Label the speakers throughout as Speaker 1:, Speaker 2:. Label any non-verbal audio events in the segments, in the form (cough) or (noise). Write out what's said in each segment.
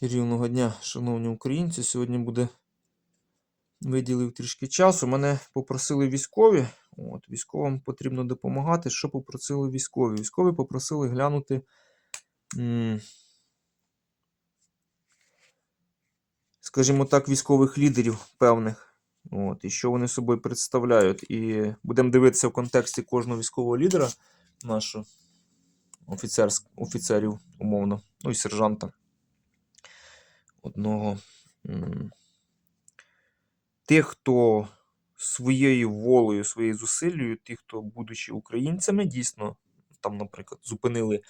Speaker 1: Рівного дня, шановні українці. Сьогодні буде виділив трішки часу. Мене попросили військові. От, Військовим потрібно допомагати. Що попросили військові? Військові попросили глянути. м, Скажімо так, військових лідерів певних. От, і що вони собою представляють. І будемо дивитися в контексті кожного військового лідера нашого офіцерів, умовно, ну і сержанта одного. Тих, хто своєю волею, своєю зусиллею, тих, хто, будучи українцями, дійсно, там, наприклад, зупинили,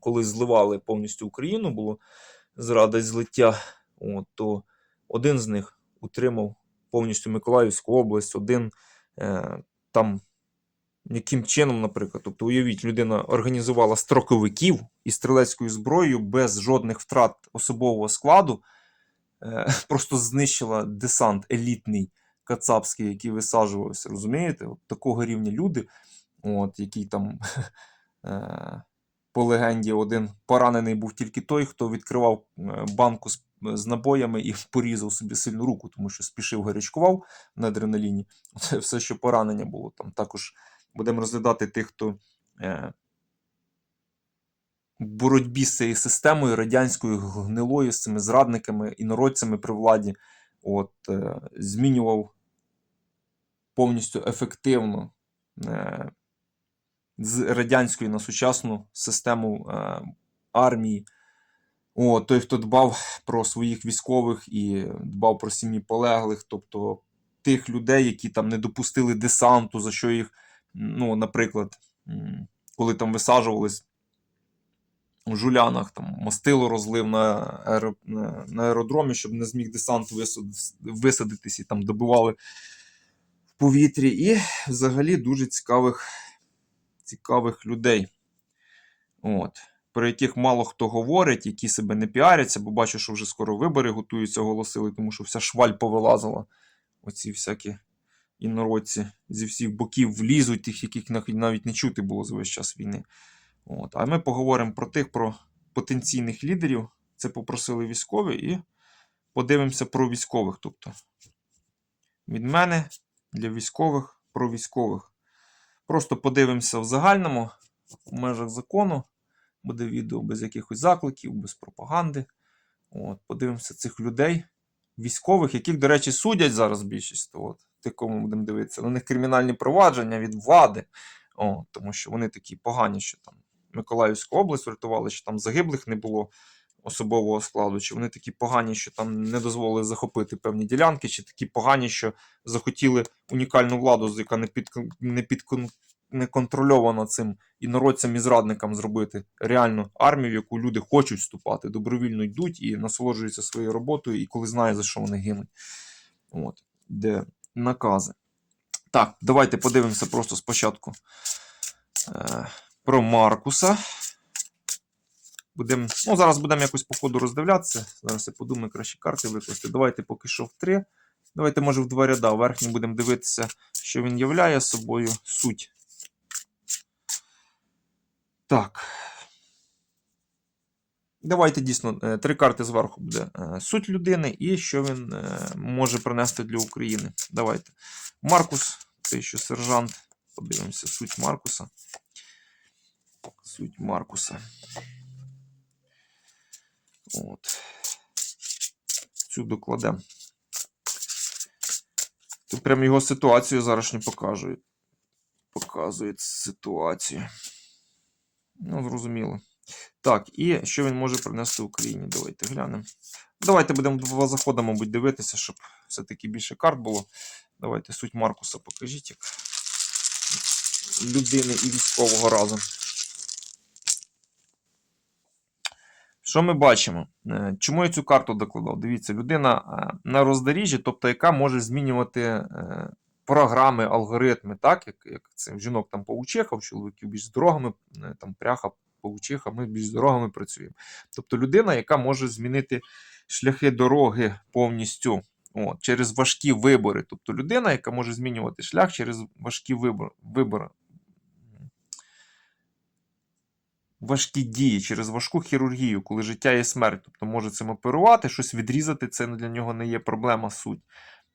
Speaker 1: коли зливали повністю Україну, було зрада злиття, от, то один з них утримав повністю Миколаївську область, один е, там яким чином, наприклад, тобто уявіть, людина організувала строковиків із стрілецькою зброєю без жодних втрат особового складу, е, (laughs) просто знищила десант елітний кацапський, який висаджувався, розумієте? От такого рівня люди, от, який там (laughs) е, по легенді один поранений був тільки той, хто відкривав е, банку з, з набоями і (laughs) порізав собі сильну руку, тому що спішив гарячкував на адреналіні. (laughs) Це все, що поранення було. Там також будемо розглядати тих, хто е, в боротьбі з цією системою радянською гнилою, з цими зрадниками, інородцями при владі, от, е, змінював повністю ефективно з радянської на сучасну систему е, армії. О, той, хто дбав про своїх військових і дбав про сім'ї полеглих, тобто тих людей, які там не допустили десанту, за що їх, ну, наприклад, коли там висаджувались у жулянах, там мастило розлив на, аеро, на, на аеродромі, щоб не зміг десант висад- висадитись і там добивали в повітрі. І взагалі дуже цікавих, цікавих людей. От про яких мало хто говорить, які себе не піаряться, бо бачу, що вже скоро вибори готуються, оголосили, тому що вся шваль повилазила. Оці всякі інородці зі всіх боків влізуть, тих, яких навіть не чути було за весь час війни. От. А ми поговоримо про тих, про потенційних лідерів. Це попросили військові, і подивимося про військових. Тобто від мене для військових про військових. Просто подивимося в загальному, в межах закону. Буде відео без якихось закликів, без пропаганди. От, подивимося цих людей, військових, яких, до речі, судять зараз більшість. От, тих, кому будемо дивитися. На них кримінальні провадження від влади. О, тому що вони такі погані, що там Миколаївську область врятували, що там загиблих не було особового складу, чи вони такі погані, що там не дозволили захопити певні ділянки, чи такі погані, що захотіли унікальну владу, яка не під не підкон не контрольована цим інородцям і зрадникам зробити реальну армію, в яку люди хочуть вступати, добровільно йдуть і насолоджуються своєю роботою, і коли знають, за що вони гинуть. От, де накази. Так, давайте подивимося просто спочатку е, про Маркуса. Будем, ну, зараз будемо якось по ходу роздивлятися. Зараз я подумаю, краще карти викласти. Давайте поки що в три. Давайте, може, в два ряда. Верхній будемо дивитися, що він являє собою суть. Так. Давайте дійсно е, три карти зверху буде е, суть людини і що він е, може принести для України. Давайте. Маркус, той, що сержант. Подивимося суть Маркуса. Суть Маркуса. От. Цю докладемо. Тут прям його ситуацію зараз не покажуть. Показують ситуацію. Ну, зрозуміло. Так, і що він може принести Україні? Давайте глянемо. Давайте будемо два заходи, мабуть, дивитися, щоб все-таки більше карт було. Давайте суть Маркуса покажіть, як людини і військового разом. Що ми бачимо? Е, Чому я цю карту докладав? Дивіться, людина е, на роздоріжжі, тобто яка може змінювати е, програми, алгоритми, так, як, як це жінок там паучиха, в чоловіків більш з дорогами, там пряха, паучиха, ми більш з дорогами працюємо. Тобто людина, яка може змінити шляхи дороги повністю от, через важкі вибори. Тобто людина, яка може змінювати шлях через важкі вибори. Важкі дії, через важку хірургію, коли життя є смерть. Тобто може цим оперувати, щось відрізати, це для нього не є проблема суть.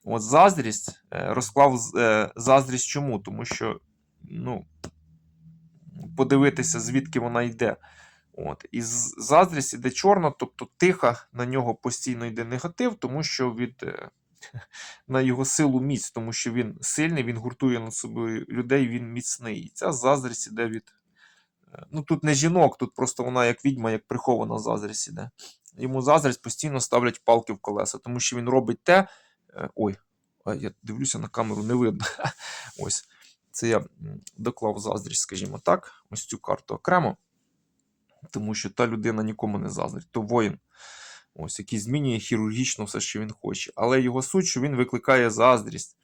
Speaker 1: От заздрість е, розклав е, заздрість чому? Тому що ну, подивитися, звідки вона йде. От. І заздрість іде чорна, тобто тиха, на нього постійно йде негатив, тому що від, е, (laughs) на його силу міць, тому що він сильний, він гуртує над собою людей, він міцний. І ця заздрість іде від. Ну тут не жінок, тут просто вона як відьма, як прихована заздрість іде. Йому заздрість постійно ставлять палки в колеса, тому що він робить те. е, Ой, я дивлюся на камеру, не видно. (laughs) Ось. Це я доклав заздрість, скажімо так, ось цю карту окремо. Тому що та людина нікому не заздрить, то воїн, ось, який змінює хірургічно все, що він хоче. Але його суть, що він викликає заздрість.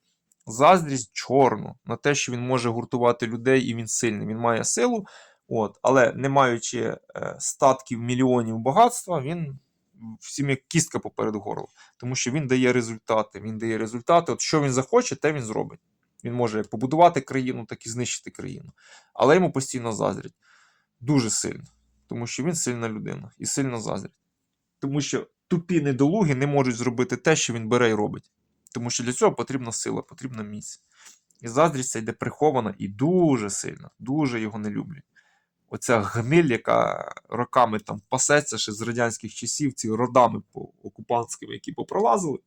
Speaker 1: Заздрість чорну на те, що він може гуртувати людей і він сильний. Він має силу, от, але не маючи е, статків, мільйонів багатства, він всім як кістка поперед горла. Тому що він дає результати. Він дає результати. От що він захоче, те він зробить. Він може як побудувати країну, так і знищити країну. Але йому постійно заздрять. Дуже сильно. Тому що він сильна людина і сильно заздрить. Тому що тупі недолуги не можуть зробити те, що він бере і робить. Тому що для цього потрібна сила, потрібна міць. І заздрість ця йде прихована і дуже сильно, дуже його не люблять. Оця гниль, яка роками там пасеться ще з радянських часів, ці родами по окупантськими, які попролазили.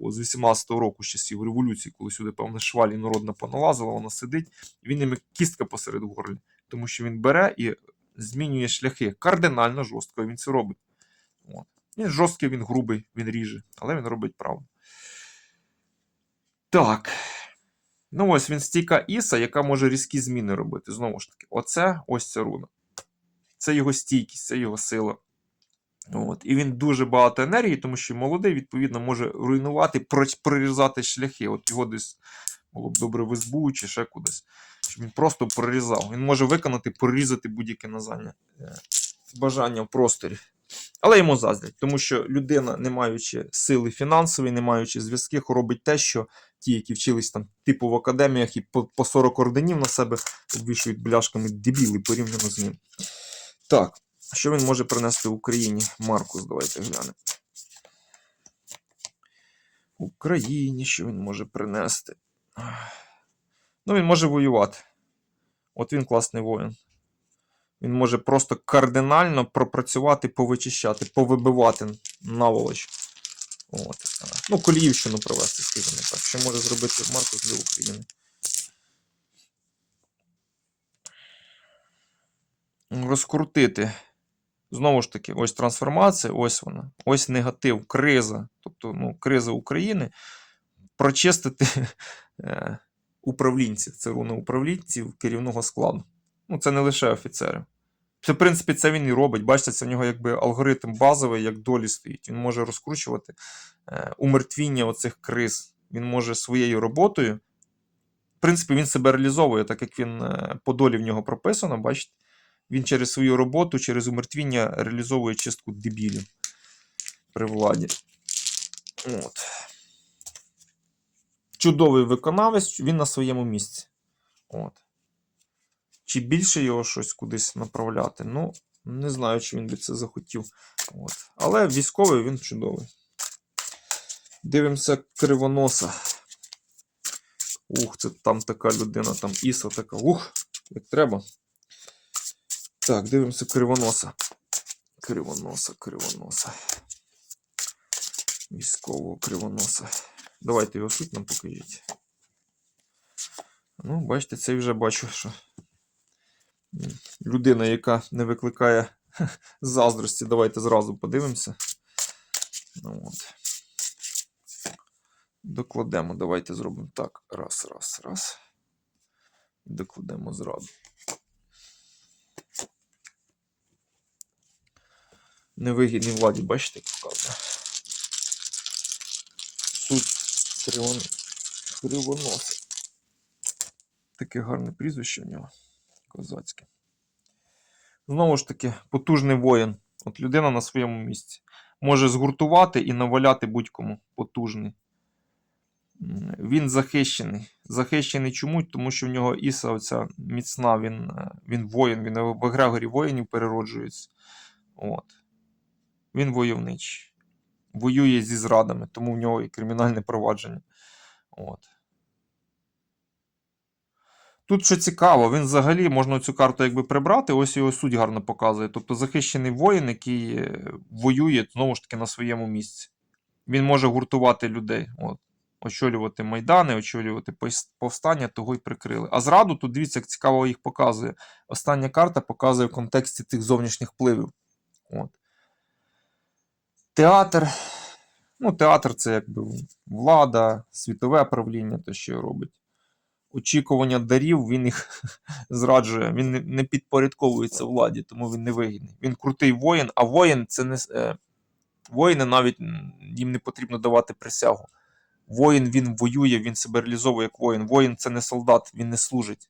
Speaker 1: О, з 18-го року, з часів революції, коли сюди, певно, швалі народна поналазила, вона сидить, він ними кістка посеред горлі. Тому що він бере і змінює шляхи. Кардинально жорстко він це робить. От. Він жорсткий, він грубий, він ріже, але він робить правду. Так. Ну, ось він стійка Іса, яка може різкі зміни робити. Знову ж таки, оце ось ця руна. Це його стійкість, це його сила. От. І він дуже багато енергії, тому що молодий, відповідно, може руйнувати, прорізати шляхи. От його десь було б добре в СБУ чи ще кудись. Щоб він просто прорізав. Він може виконати, прорізати будь-яке е, бажання в просторі. Але йому заздрять, тому що людина, не маючи сили фінансової, не маючи зв'язків, робить те, що ті, які вчились там, типу в академіях і по, по 40 орденів на себе обвішують бляшками дебіли порівняно з ним. Так, що він може принести Україні? Маркус, давайте глянемо. Україні, що він може принести? Ну, він може воювати. От він класний воїн. Він може просто кардинально пропрацювати, повичищати, повибивати наволоч. От. Ну, Коліївщину провести, скажімо так. Що може зробити Маркус для України? Розкрутити. Знову ж таки, ось трансформація, ось вона. Ось негатив, криза. Тобто, ну, криза України. Прочистити (laughs) е, управлінців. Це руна управлінців керівного складу. Ну, це не лише офіцери. В принципі, це він і робить. Бачите, це в нього якби алгоритм базовий, як долі стоїть. Він може розкручувати е, умертвіння оцих криз. Він може своєю роботою. В принципі, він себе реалізовує, так як він е, по долі в нього прописано, бачите. Він через свою роботу, через умертвіння реалізовує чистку дебілів при владі. От. Чудовий виконавець, він на своєму місці. От. Чи більше його щось кудись направляти? Ну, не знаю, чи він би це захотів. От. Але військовий він чудовий. Дивимося кривоноса. Ух, це там така людина, там Іса така. Ух, як треба. Так, дивимося кривоноса. Кривоноса, кривоноса. Військового кривоноса. Давайте його суть нам покажіть. Ну, бачите, цей вже бачу, що людина, яка не викликає (laughs) заздрості. Давайте зразу подивимося. Ну, от. Докладемо. Давайте зробимо так. Раз, раз, раз. Докладемо зразу. Невигідній владі, бачите, як вказано. Суть кривон... кривоноса. Таке гарне прізвище в нього. Козацьке. Знову ж таки, потужний воїн. От людина на своєму місці. Може згуртувати і наваляти будь-кому потужний. Він захищений. Захищений чому? Тому що в нього Іса оця міцна, він, е, він воїн, він в Егрегорі воїнів перероджується. От. Він войовничий. Воює зі зрадами, тому в нього і кримінальне провадження. От. Тут що цікаво, він взагалі можна цю карту якби прибрати, ось його суть гарно показує. Тобто захищений воїн, який е, воює знову ж таки на своєму місці. Він може гуртувати людей, от, очолювати майдани, очолювати повстання, того й прикрили. А зраду тут дивіться, як цікаво їх показує. Остання карта показує в контексті тих зовнішніх впливів. От. Театр. Ну, театр це якби влада, світове правління, те, що робить. Очікування дарів, він їх (laughs) зраджує, він не, підпорядковується владі, тому він не вигідний. Він крутий воїн, а воїн це не. Е, воїни навіть їм не потрібно давати присягу. Воїн він воює, він себе реалізовує як воїн. Воїн це не солдат, він не служить.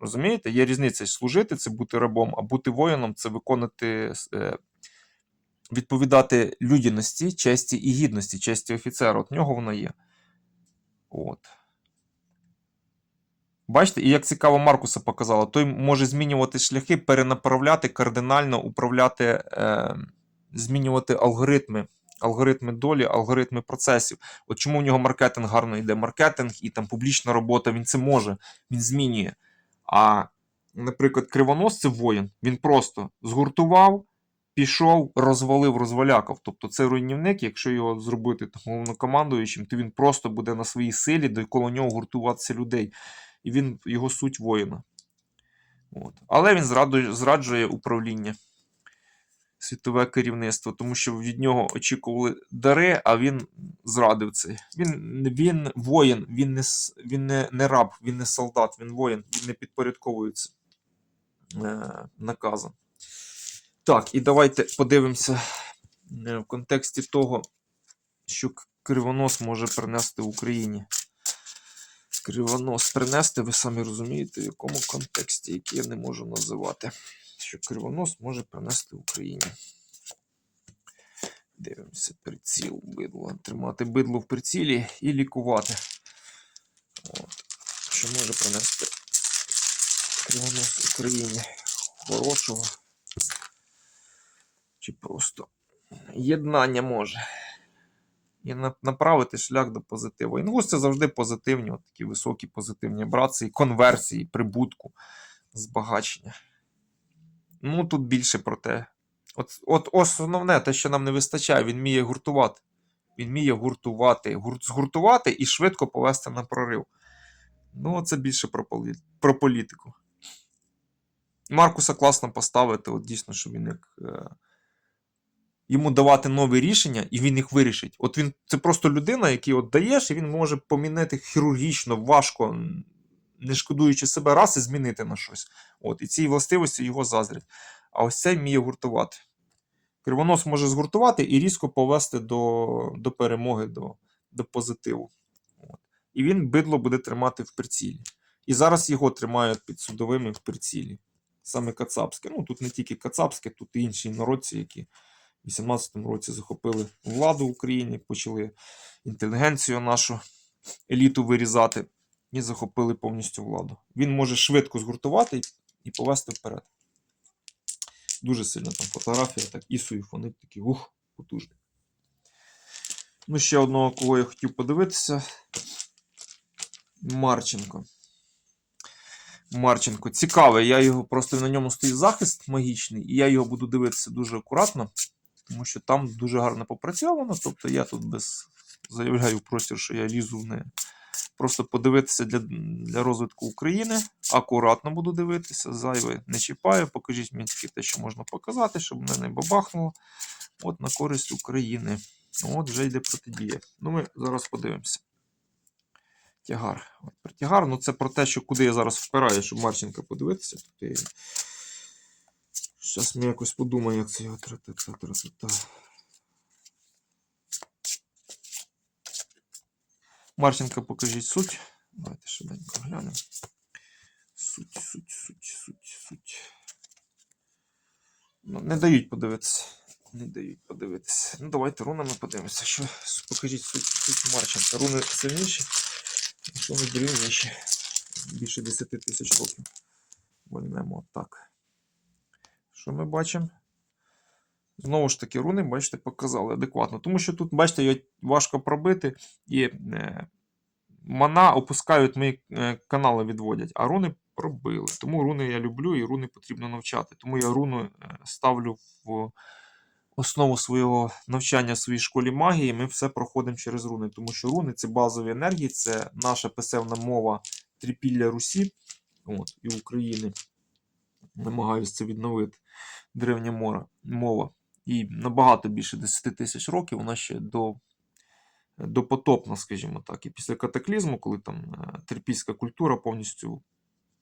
Speaker 1: Розумієте? Є різниця. Служити це бути рабом, а бути воїном це виконати, е, відповідати людяності, честі і гідності, честі офіцера. От нього вона є. От. Бачите, і як цікаво Маркуса показала, той може змінювати шляхи, перенаправляти, кардинально управляти, е, змінювати алгоритми, алгоритми долі, алгоритми процесів. От чому в нього маркетинг гарно йде? Маркетинг і там публічна робота, він це може, він змінює. А, наприклад, кривонос це воїн. Він просто згуртував, пішов, розвалив, розвалякав. Тобто це руйнівник, якщо його зробити головнокомандуючим, то він просто буде на своїй силі, довкола нього гуртуватися людей. І він його суть воїна. От. Але він зрадує, зраджує управління, світове керівництво, тому що від нього очікували дари, а він зрадив це. Він, він воїн, він, не, він не, не раб, він не солдат, він воїн, він не підпорядковується е, наказам. Так, і давайте подивимося е, в контексті того, що кривонос може принести Україні. Кривонос принести, ви самі розумієте, в якому контексті, який я не можу називати. Що кривонос може принести Україні. Дивимося, приціл, бидло. Тримати бидло в прицілі і лікувати. От. Що може принести кривонос Україні хорошого. Чи просто єднання може. І направити шлях до позитиву. Інгус це завжди позитивні, от такі високі позитивні вібрації, конверсії, прибутку, збагачення. Ну, тут більше про те. От, от основне, те, що нам не вистачає, він вміє гуртувати. Він вміє гуртувати, гур, згуртувати і швидко повести на прорив. Ну, це більше про, полі, про політику. Маркуса класно поставити, от дійсно, що він як. Йому давати нові рішення, і він їх вирішить. От він це просто людина, який от даєш, і він може помінити хірургічно, важко, не шкодуючи себе раз і змінити на щось. От, і ці властивості його заздрять. А ось цей вміє гуртувати. Кривонос може згуртувати і різко повести до, до перемоги, до, до позитиву. От. І він бидло буде тримати в прицілі. І зараз його тримають під судовими в прицілі. Саме Кацапське. Ну тут не тільки Кацапське, тут і інші народці, які в 18-му році захопили владу в Україні, почали інтелігенцію нашу еліту вирізати і захопили повністю владу. Він може швидко згуртувати і- і повести вперед. Дуже сильна там фотографія, так ісою фонить такий ух, потужний. Ну, ще одного, кого я хотів подивитися. Марченко. Марченко. Цікавий, я його просто на ньому стоїть захист магічний, і я його буду дивитися дуже акуратно, тому що там дуже гарно попрацьовано. Тобто я тут без заявляю простір, що я лізу в не. Просто подивитися для, для розвитку України. Акуратно буду дивитися, зайве не чіпаю. Покажіть мені тільки те, що можна показати, щоб мене не бабахнуло. От на користь України. От вже йде протидія. Ну, ми зараз подивимося. Тягар. От тягар, ну це про те, що куди я зараз впираю, щоб Марченка подивитися. Тут. Зараз ми якось подумаємо, як це його тра-та-та-та-та-та. Марченка, покажіть суть. Давайте швиденько глянемо. Суть, суть, суть, суть, суть. Ну, не дають подивитися. не дають подивитися. Ну, давайте рунами подивимося. Що, покажіть суть, суть Марченка. Руни сильніші, а що. Більше 10 тисяч років. Вольнемо так. Що ми бачимо? Знову ж таки, руни, бачите, показали адекватно. Тому що тут, бачите, його важко пробити, і е, мана опускають, мої е, канали відводять, а руни пробили. Тому руни я люблю і руни потрібно навчати. Тому я руни е, ставлю в основу свого навчання в своїй школі магії. Ми все проходимо через руни. Тому що руни це базові енергії, це наша писемна мова трипілля Русі от, і України. Намагаюся це відновити. Древня мора, мова. І набагато більше 10 тисяч років вона ще до, допотопна, скажімо так. І після катаклізму, коли там е, терпільська культура повністю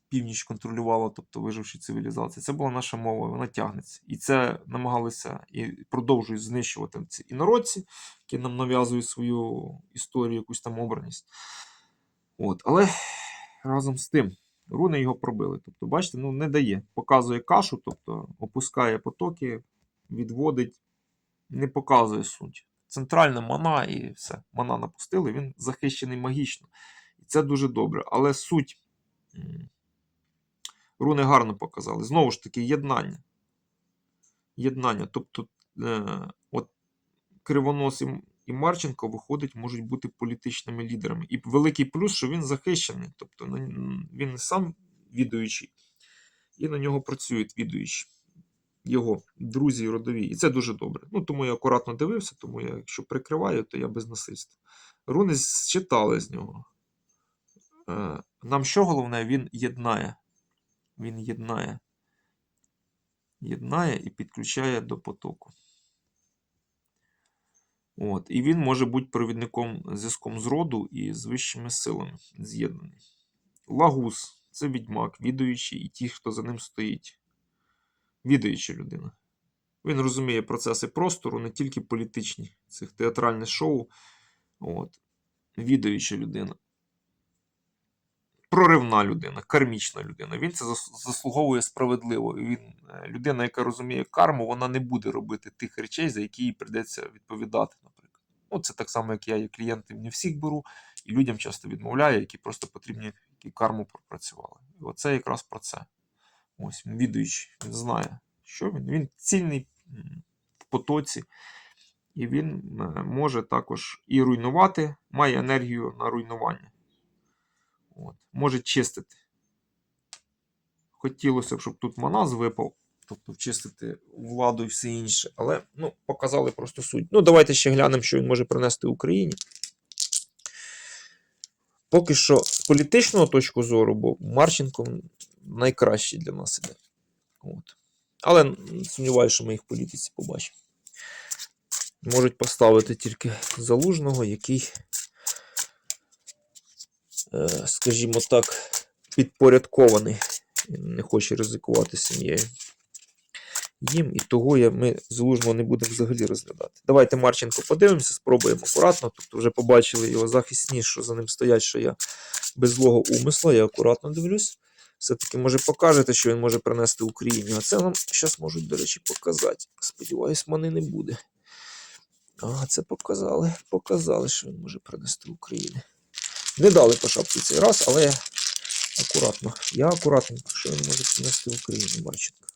Speaker 1: північ контролювала, тобто виживші цивілізації, це була наша мова, вона тягнеться. І це намагалися і продовжують знищувати ці інородці, які нам нав'язують свою історію, якусь там обраність. От. Але разом з тим. Руни його пробили. Тобто, бачите, ну не дає. Показує кашу, тобто опускає потоки, відводить, не показує суть. Центральна мана і все. Мана напустили, він захищений магічно. І це дуже добре. Але суть руни гарно показали. Знову ж таки, єднання. Єднання. Тобто, е, от Кривонос і, Марченко виходить, можуть бути політичними лідерами. І великий плюс, що він захищений. Тобто він не сам відуючий, і на нього працюють відуючі. Його друзі і родові. І це дуже добре. Ну, тому я акуратно дивився, тому я, якщо прикриваю, то я без насильства. Руни читали з нього. Е, Нам що головне, він єднає. Він єднає. Єднає і підключає до потоку. От. І він може бути провідником зв'язком з роду і з вищими силами з'єднаний. Лагус це відьмак, відуючий і ті, хто за ним стоїть. Відуюча людина. Він розуміє процеси простору, не тільки політичні, цих театральних шоу. От. Відуюча людина. Проривна людина, кармічна людина. Він це заслуговує справедливо. Він, е, людина, яка розуміє карму, вона не буде робити тих речей, за які їй прийдеться відповідати, наприклад. Ну, це так само, як я і клієнтів не всіх беру, і людям часто відмовляю, які просто потрібні, які карму пропрацювали. І оце якраз про це. Ось він відуючий, він знає, що він. Він цільний в потоці, і він е, може також і руйнувати, має енергію на руйнування. От. Може чистити. Хотілося б, щоб тут маназ випав, тобто вчистити владу і все інше. Але ну, показали просто суть. Ну, давайте ще глянемо, що він може принести Україні. Поки що з політичного точки зору, бо Марченко найкращий для нас іде. От. Але сумніваюся, що ми їх в політиці побачимо. Можуть поставити тільки залужного, який, скажімо так, підпорядкований. Він не хоче ризикувати сім'єю. Їм, і того я, ми залужного не будемо взагалі розглядати. Давайте Марченко подивимося, спробуємо акуратно. Тобто вже побачили його захисні, що за ним стоять, що я без злого умисла, я акуратно дивлюсь. Все-таки може покажете, що він може принести Україні. А це нам зараз можуть, до речі, показати. Сподіваюсь, мани не буде. А, це показали. Показали, що він може принести Україні. Не дали по шапці цей раз, але акуратно. Я акуратненько, що він може принести Україні, Марченко.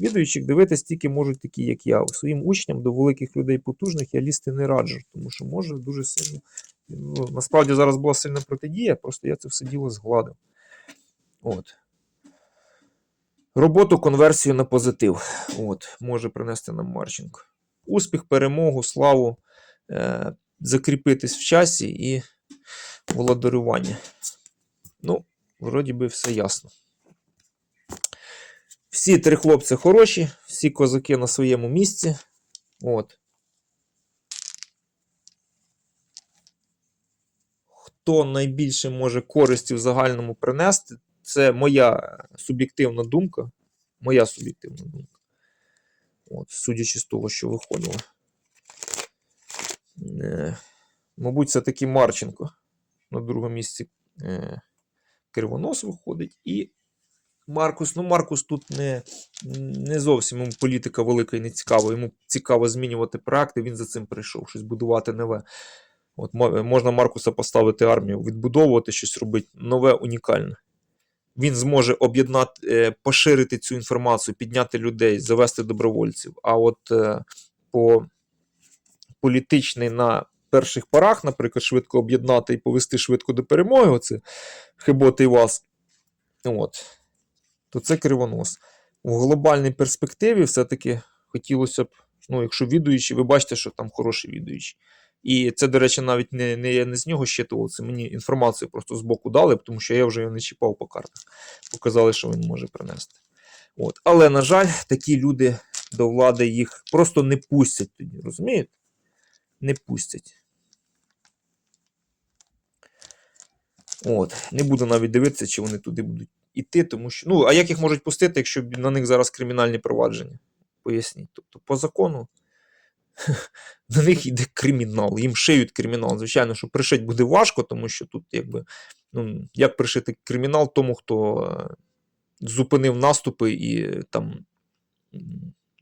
Speaker 1: Відуючих дивитись тільки можуть такі, як я. Своїм учням до великих людей потужних я лізти не раджу, тому що може дуже сильно. Ну, насправді зараз була сильна протидія, просто я це все діло згладив. От. Роботу конверсію на позитив. От, може принести нам Марченко. Успіх, перемогу, славу, е- закріпитись в часі і володарювання. Ну, вроді би все ясно. Всі три хлопці хороші, всі козаки на своєму місці. От. Хто найбільше може користі в загальному принести, це моя суб'єктивна думка. Моя суб'єктивна думка. От, судячи з того, що виходило. Е, мабуть, це таки Марченко на другому місці е, Кривонос виходить і Маркус, ну Маркус тут не, не зовсім йому політика велика і не цікава. Йому цікаво змінювати проекти, він за цим прийшов, щось будувати нове. От можна Маркуса поставити армію, відбудовувати щось робити, нове, унікальне. Він зможе об'єднати, е, поширити цю інформацію, підняти людей, завести добровольців. А от е, по політичний на перших порах, наприклад, швидко об'єднати і повести швидко до перемоги, оце хиботи вас. От, то це кривонос. У глобальній перспективі все-таки хотілося б, ну, якщо відуючі, ви бачите, що там хороші відуючі. І це, до речі, навіть не, не не з нього щитував, це мені інформацію просто з боку дали, тому що я вже його не чіпав по картах. Показали, що він може принести. От. Але, на жаль, такі люди до влади їх просто не пустять тоді, розумієте? Не пустять. От. Не буду навіть дивитися, чи вони туди будуть іти, тому що. Ну, а як їх можуть пустити, якщо на них зараз кримінальні провадження? Поясніть. Тобто, по закону (laughs) на них йде кримінал, їм шиють кримінал. Звичайно, що пришити буде важко, тому що тут, якби, ну, як пришити кримінал тому, хто е, зупинив наступи і там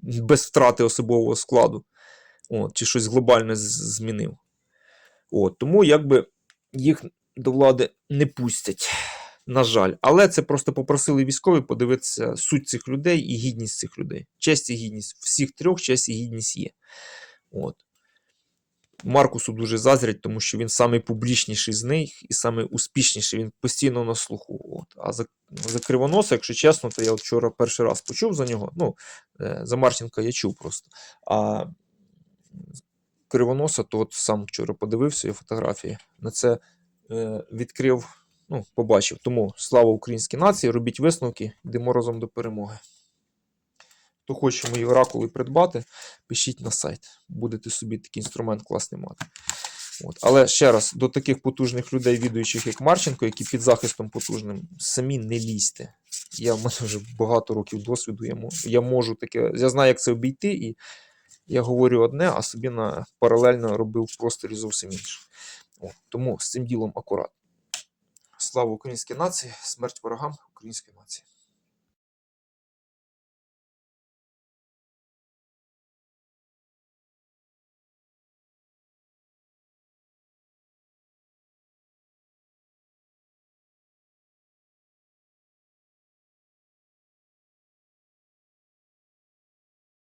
Speaker 1: без втрати особового складу, от, чи щось глобальне змінив. От, тому якби їх до влади не пустять. На жаль, але це просто попросили військові подивитися суть цих людей і гідність цих людей. Честь і гідність. Всіх трьох честь і гідність є. От. Маркусу дуже заздрять, тому що він самий публічніший з них і самий успішніший. Він постійно на слуху. От. А за, за Кривоноса, якщо чесно, то я от вчора перший раз почув за нього. Ну, е, за Марченка я чув просто. А Кривоноса, то от сам вчора подивився його фотографії. На це відкрив, ну, побачив. Тому слава українській нації, робіть висновки, йдемо разом до перемоги. Хто хоче мої оракули придбати, пишіть на сайт. Будете собі такий інструмент класний мати. От. Але ще раз, до таких потужних людей, відуючих, як Марченко, які під захистом потужним, самі не лізьте. Я в мене вже багато років досвіду. Я я можу таке. Я знаю, як це обійти, і я говорю одне, а собі на паралельно робив в просторі зовсім інше. От. Тому з цим ділом акурат. Слава українській нації, смерть ворогам української нації.